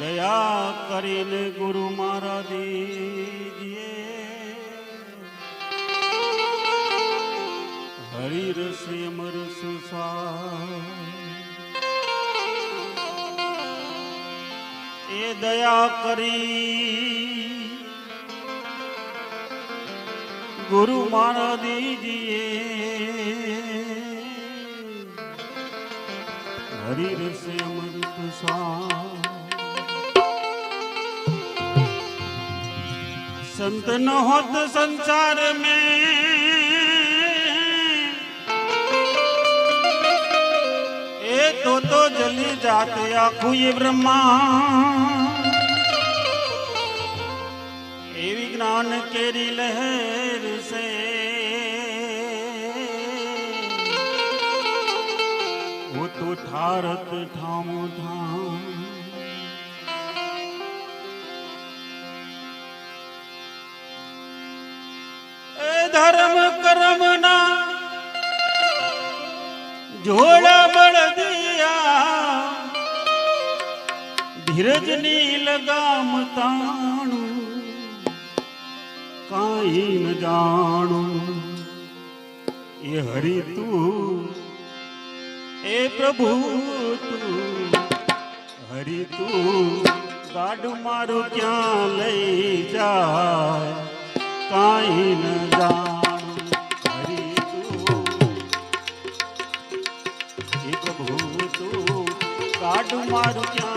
દયા કરીને ગુરુ મારા દીજીએ હરિરસ અમરસ સ્વા એ દયા કરી ગુરુ મારા દીજીએ शरीर से अमृत संत न होत संसार में। ए तो तो जली जाते आखू ये ब्रह्मा। एवी विज्ञान केरी लहर से આરત ઠામો ઠામ એ ધર્મ કરમના ઝોળા બળદિયા ધીરજની લગામ તાણું કાંઈ ન જાણું એ હરી તું પ્રભુ તું. હરી તું, ગાડું મારું ક્યાં લઈ જાય? કાઈ ન જાણું. હરી તું. પ્રભુ તું, ગાડું મારું ક્યાં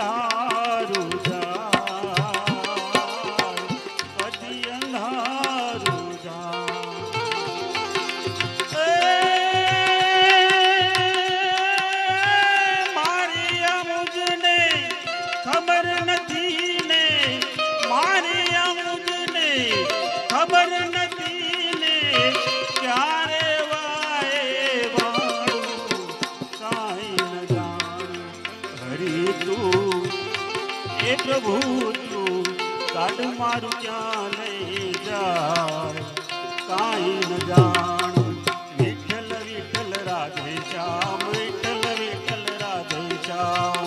नारू जा કાઢ મારું ક્યાં લઈ જાય? કાંઈ ન જાણું. વિઠ્ઠલ વિઠ્ઠલ, રાધે શ્યામ, વિઠ્ઠલ વિઠ્ઠલ, રાધે શ્યામ.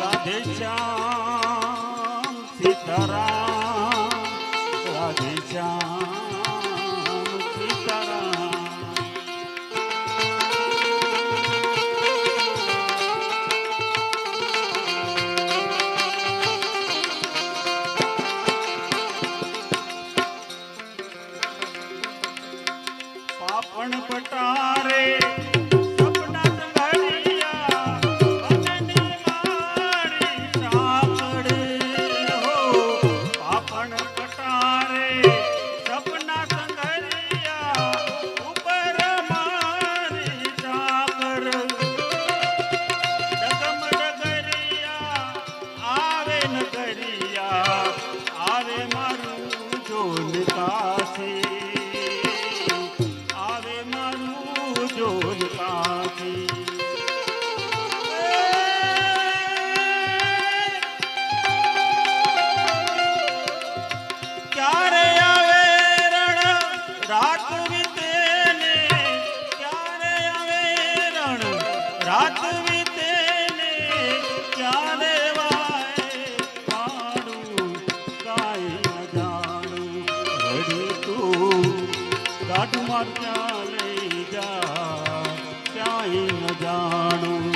રાધે શ્યામ, સીતારામ, રાધે શ્યામ. ਤਾਰੇ મારું ત્યાં લઈ જા ક્યાંય ન જાણું.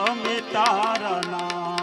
અમે તારા નામ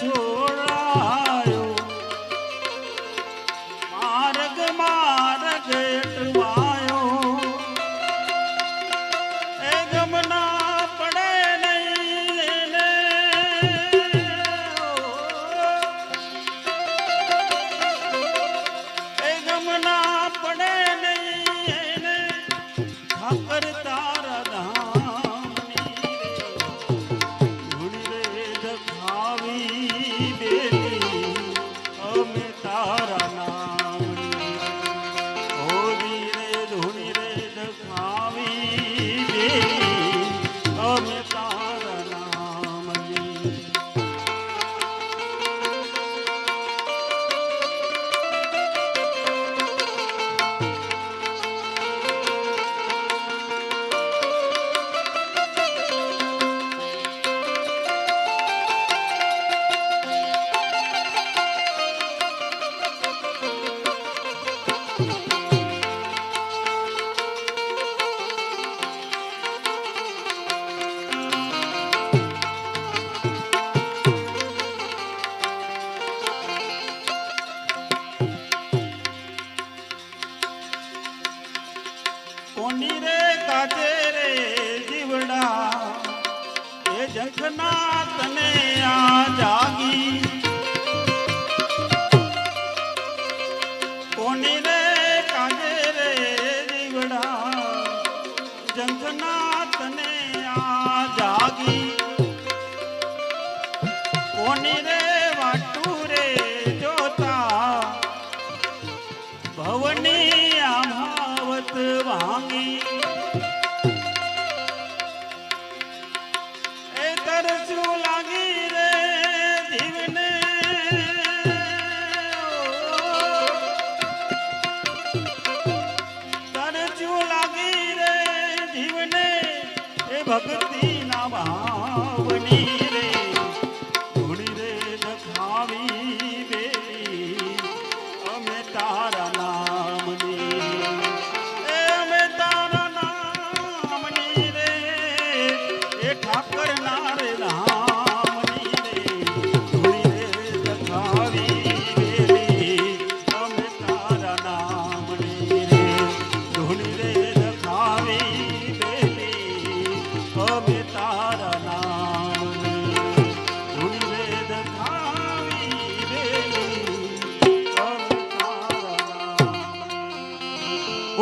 छोड़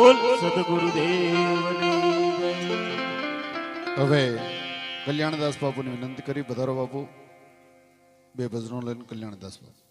બોલ સદગુરુદેવ હવે કલ્યાણદાસ બાપુની વિનંતી કરી પધારો બાપુ. બે ભજનો લઈને કલ્યાણદાસ બાપુ.